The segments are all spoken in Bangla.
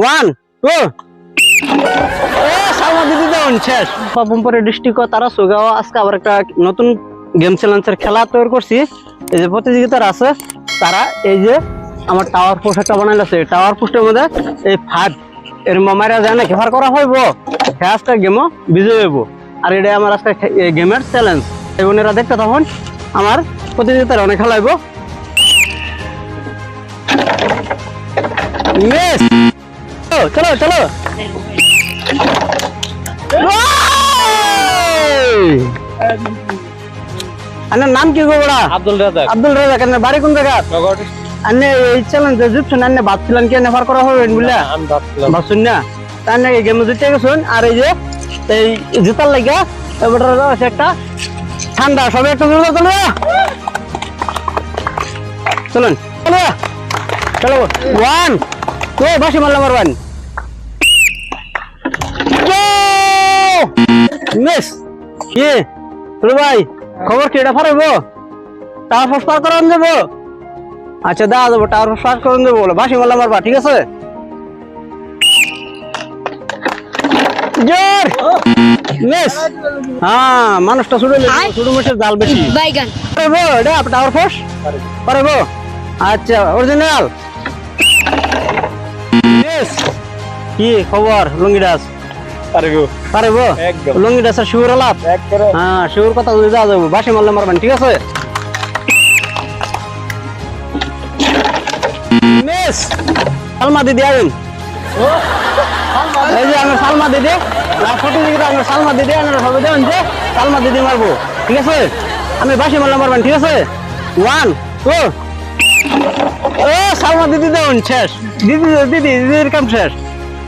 ওয়ান টু শেষ। ডিস্ট্রিক্ট তারা সুগাও আজকে আবার একটা নতুন খেলা তৈরি করছি। এই যে প্রতিযোগিতার আছে তারা এই যে আমার টাওয়ার পোস্ট একটা টাওয়ার পোস্টের মধ্যে এই ফাট এর মামারা যায় না খেফার করা হইব? হ্যাঁ আজকে গেমও বিজয় হইব। আর এটা আমার আজকে গেমের চ্যালেঞ্জ এই বোনেরা দেখতে তখন আমার প্রতিযোগিতার অনেক খেলা হইব। মিস চলো চলো আপনার নাম কি গো বড়া আব্দুল রাজাক আব্দুল রাজাক আপনার বাড়ি কোন জায়গা আপনি এই চ্যালেঞ্জ জিতছেন আপনি ভাবছিলেন কি নেফার করা হবে বুঝলা ভাবছেন না তার নাকি গেমে জিতে গেছেন আর এই যে এই জেতার লাগিয়া এবার আছে একটা ঠান্ডা সবাই একটা জোরে চলো চলুন চলো চলো ওয়ান টু বাসি মারলাম ওয়ান মিস? কি? চলো ভাই খবর কি? এটা ফারাইব টাওয়ার ফোর্স পার করান যাব আচ্ছা দাঁড়া যাব টাওয়ার ফোর্স পার করান যাব বলে। বাসি মারলাম মারবা ঠিক আছে? জোর! মিস! হ্যাঁ মানুষটা ছুটে ছোট মাছের জাল বেশি। বাইগান পারব এটা টাওয়ার ফোর্স? পারব আচ্ছা অরিজিনাল মিস! কি খবর লুঙ্গি দাস পারব পারব একদম। লুঙ্গি দাসের শিউর আলাপ? হ্যাঁ শিউর কথা যদি যাওয়া যাব বাসি মারলে মারবেন ঠিক আছে? মিস সালমা দিদি এই যে আমার সালমা দিদি আর প্রতিযোগিতা আমার সালমা দিদি আমার সবাই দেবেন যে সালমা দিদি মারবো ঠিক আছে? আমি বাসি মারলে মারবেন ঠিক আছে? ওয়ান টু ও সালমা দিদি দেবেন শেষ। দিদি দিদি দিদির কাম শেষ।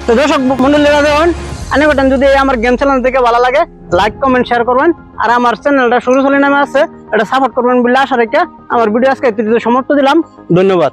তো দর্শক মন্ডলীরা দেবেন আনে বেটান, যদি আমার গেম চ্যানেল থেকে ভালো লাগে লাইক কমেন্ট শেয়ার করবেন। আর আমার চ্যানেলটা শুরু চলে নামে আছে, এটা সাপোর্ট করবেন বলে আশা রেখে আমার ভিডিও আজকে সমাপ্ত দিলাম। ধন্যবাদ।